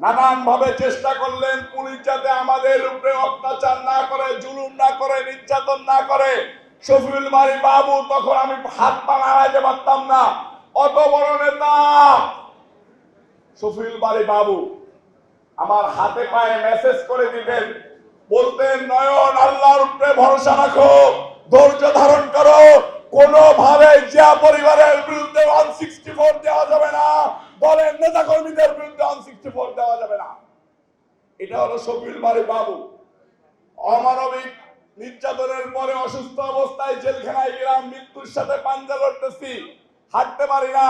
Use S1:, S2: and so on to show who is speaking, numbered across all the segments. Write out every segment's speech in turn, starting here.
S1: নানান ভাবে চেষ্টা করলেন, পুলিশ যাতে আমাদের উপরে অত্যাচার না করে, জুলুম না করে, নির্যাতন না করে। শফিউল বাড়ি বাবু, তখন আমি হাত পা নাড়াইতে পারতাম না। অত বড় নেতা! শফিউল বাড়ি বাবু, আমার হাতে পায়ে মেসেজ করে দিতেন বলতেন, নয়ন, আল্লাহর উপরে ভরসা রাখো, ধৈর্য ধারণ করো। কোনোভাবে জিয়া পরিবারের বিরুদ্ধে ওয়ান সিক্সটি ফোর দেওয়া যাবে না। দলের নেতা কর্মীদের বিরুদ্ধে ওয়ান সিক্সটি ফোর দেওয়া যাবে না এটা হলো শফিউল বাড়ি বাবু। অমানবিক নির্যাতনের পরে অসুস্থ অবস্থায় জেলখানায় গেলাম, মৃত্যুর সাথে পাঞ্জা লড়তেছি। হাঁটতে পারি না।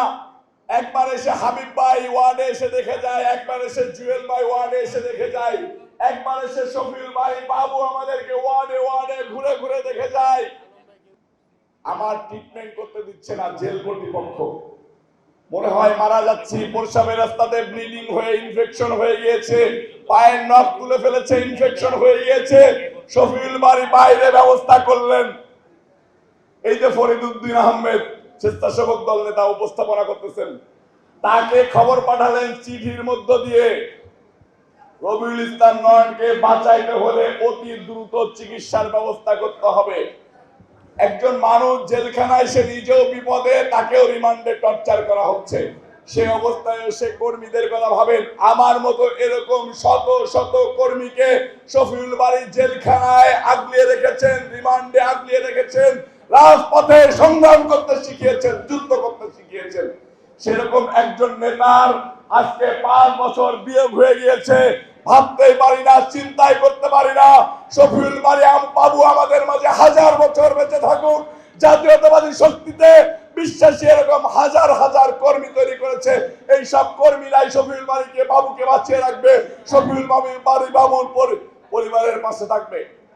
S1: একবার এসে হাবিব ভাই ওয়ার্ডে এসে দেখে যায়, একবার এসে জুয়েল ভাই ওয়ার্ডে এসে দেখে যায়, একবার এসে শফিউল ভাই বাবু আমাদেরকে ওয়ার্ডে ওয়ার্ডে ঘুরে ঘুরে দেখে যায়। আমার ট্রিটমেন্ট করতে দিচ্ছে না জেল কর্তৃপক্ষ। মনে হয় মারা যাচ্ছি। প্রসাবের রাস্তাতে ব্লিডিং হয়ে ইনফেকশন হয়ে গিয়েছে। পায়ের নখ তুলে ফেলেছে ইনফেকশন হয়ে গিয়েছে। শফিউল বাড়ি বাইরে ব্যবস্থা করলেন। এই যে ফরিদুদ্দিন আহমেদ, স্বেচ্ছাসেবক দল নেতা উপস্থাপনা করতেছেন, তাকে খবর পাঠালেন চিঠির মধ্য দিয়ে। রবিউল ইসলাম নয়নকে বাঁচাইতে হলে অতি দ্রুত চিকিৎসার ব্যবস্থা করতে হবে। একজন মানুষ জেলখানায় সে নিজেও বিপদে, তাকেও রিমান্ডে টর্চার করা হচ্ছে। সে অবস্থায় সে কর্মীদের কথা ভাবেন, আমার মতো এরকম শত শত কর্মীকে শফিউল বাড়ির জেলখানায় আগলিয়ে রেখেছেন, রিমান্ডে আগলিয়ে রেখেছেন, রাজপথে সংগ্রাম করতে শিখিয়েছেন, যুদ্ধ করতে শিখিয়েছেন। সেরকম একজন নেতার আজকে পাঁচ বছর বিয়োগ হয়ে গিয়েছে। ভাবতেই পারি না, চিন্তাই করতে পারি না, শফিউল মারিয়াম বাবু আমাদের মাঝে হাজার জাতীয়তাবাদী শক্তিতে বিশ্বাসী এরকম হাজার হাজার কর্মী তৈরি করেছে। এই সব কর্মীরাই শফিউল বাড়িকে বাবুকে বাঁচিয়ে রাখবে। শফিউল বাবু বাড়ি বাবুর পরি- পরিবারের পাশে থাকবে।